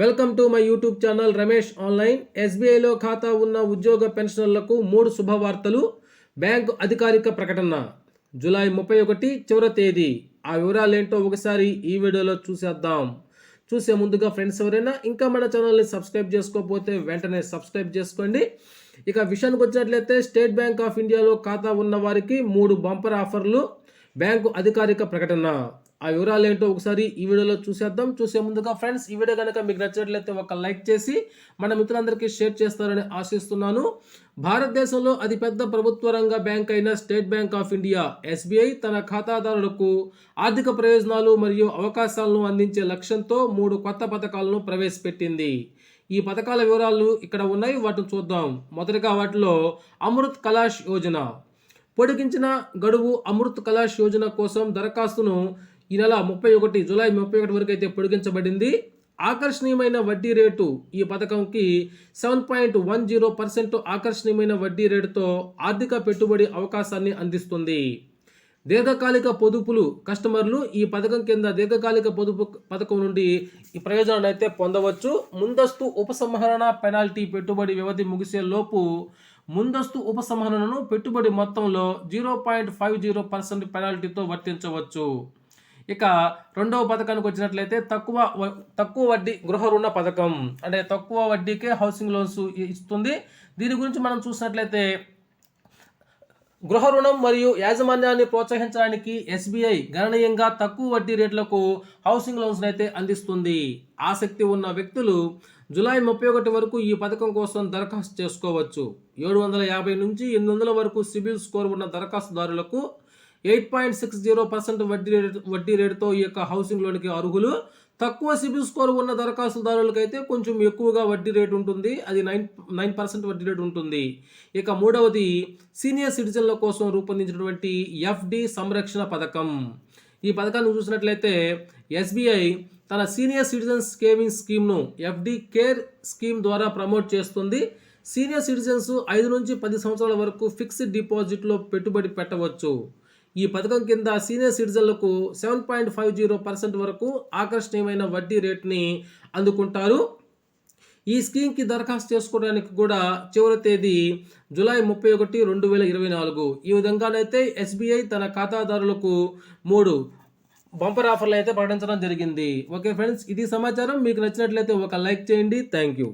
Welcome to my YouTube channel Ramesh online. ఎస్బీఐలో ఖాతా ఉన్న ఉద్యోగ పెన్షనర్లకు మూడు శుభవార్తలు. బ్యాంకు అధికారిక ప్రకటన. జూలై ముప్పై ఒకటి చివరి తేదీ. ఆ వివరాలు ఏంటో ఒకసారి ఈ వీడియోలో చూసేద్దాం. చూసే ముందుగా ఫ్రెండ్స్ ఎవరైనా ఇంకా మన ఛానల్ని సబ్స్క్రైబ్ చేసుకోకపోతే వెంటనే సబ్స్క్రైబ్ చేసుకోండి. ఇక విషయానికి వచ్చినట్లయితే స్టేట్ బ్యాంక్ ఆఫ్ ఇండియాలో ఖాతా ఉన్న వారికి మూడు బంపర్ ఆఫర్లు. బ్యాంకు అధికారిక ప్రకటన. ఆ వివరాలు ఏంటో ఒకసారి ఈ వీడియోలో చూసేద్దాం. చూసే ముందుగా ఫ్రెండ్స్ ఈ వీడియో కనుక మీకు నచ్చినట్లయితే ఒక లైక్ చేసి మన మిత్రులందరికీ షేర్ చేస్తారని ఆశిస్తున్నాను. భారతదేశంలో అతిపెద్ద ప్రభుత్వ రంగ బ్యాంక్ అయిన State Bank of India SBI తన ఖాతాదారులకు ఆర్థిక ప్రయోజనాలు మరియు అవకాశాలను అందించే లక్ష్యంతో మూడు కొత్త పథకాలను ప్రవేశపెట్టింది. ఈ పథకాల వివరాలు ఇక్కడ ఉన్నాయి వాటిని చూద్దాం. మొదటిగా వాటిలో అమృత్ కలాష్ యోజన. పొడిగించిన గడువు అమృత్ కలాష్ యోజన కోసం దరఖాస్తును ఈ నెల ముప్పై ఒకటి జూలై ముప్పై ఒకటి వరకు అయితే పొడిగించబడింది. ఆకర్షణీయమైన వడ్డీ రేటు ఈ పథకంకి seven point one zero percent ఆకర్షణీయమైన వడ్డీ రేటుతో ఆర్థిక పెట్టుబడి అవకాశాన్ని అందిస్తుంది. దీర్ఘకాలిక పొదుపులు కస్టమర్లు ఈ పథకం కింద దీర్ఘకాలిక పొదుపు పథకం నుండి ఈ ప్రయోజనాన్ని అయితే పొందవచ్చు. ముందస్తు ఉపసంహరణ పెనాల్టీ పెట్టుబడి వ్యవధి ముగిసే లోపు ముందస్తు ఉపసంహరణను పెట్టుబడి మొత్తంలో zero point five zero percent పెనాల్టీతో వర్తించవచ్చు. ఇక రెండవ పథకానికి వచ్చినట్లయితే తక్కువ తక్కువ వడ్డీ గృహ రుణ పథకం అంటే తక్కువ వడ్డీకే హౌసింగ్ లోన్స్ ఇస్తుంది. దీని గురించి మనం చూసినట్లయితే గృహ రుణం మరియు యాజమాన్యాన్ని ప్రోత్సహించడానికి ఎస్బీఐ గణనీయంగా తక్కువ వడ్డీ రేట్లకు హౌసింగ్ లోన్స్ని అయితే అందిస్తుంది. ఆసక్తి ఉన్న వ్యక్తులు జూలై ముప్పై ఒకటి వరకు ఈ పథకం కోసం దరఖాస్తు చేసుకోవచ్చు. ఏడు వందల యాభై నుంచి ఎనిమిది వందల వరకు సిబిల్ స్కోర్ ఉన్న దరఖాస్తుదారులకు eight point six zero percent వడ్డీ రేటు వడ్డీ రేటుతో ఈ యొక్క హౌసింగ్ లోన్కి అర్హులు. తక్కువ సిబిల్ స్కోర్ ఉన్న దరఖాస్తుదారులకైతే కొంచెం ఎక్కువగా వడ్డీ రేటు ఉంటుంది. అది నైన్ నైన్ పర్సెంట్ వడ్డీ రేటు ఉంటుంది. ఇక మూడవది సీనియర్ సిటిజన్ల కోసం రూపొందించినటువంటి ఎఫ్డి సంరక్షణ పథకం. ఈ పథకాన్ని చూసినట్లయితే ఎస్బీఐ తన సీనియర్ సిటిజన్స్ సేవింగ్స్ స్కీమ్ను ఎఫ్డి కేర్ స్కీమ్ ద్వారా ప్రమోట్ చేస్తుంది. సీనియర్ సిటిజన్స్ ఐదు నుంచి పది సంవత్సరాల వరకు ఫిక్స్డ్ డిపాజిట్లో పెట్టుబడి పెట్టవచ్చు. ఈ పథకం కింద senior సిటిజన్లకు seven point five zero percent వరకు ఆకర్షణీయమైన వడ్డీ రేట్ని అందుకుంటారు. ఈ స్కీమ్కి దరఖాస్తు చేసుకోవడానికి కూడా చివరి తేదీ జూలై ముప్పై ఒకటి రెండు వేల ఇరవై నాలుగు. ఈ విధంగానైతే ఎస్బీఐ తన ఖాతాదారులకు మూడు బంపర్ ఆఫర్లు అయితే ప్రకటించడం జరిగింది. ఓకే ఫ్రెండ్స్ ఇది సమాచారం. మీకు నచ్చినట్లయితే ఒక లైక్ చేయండి. Thank you.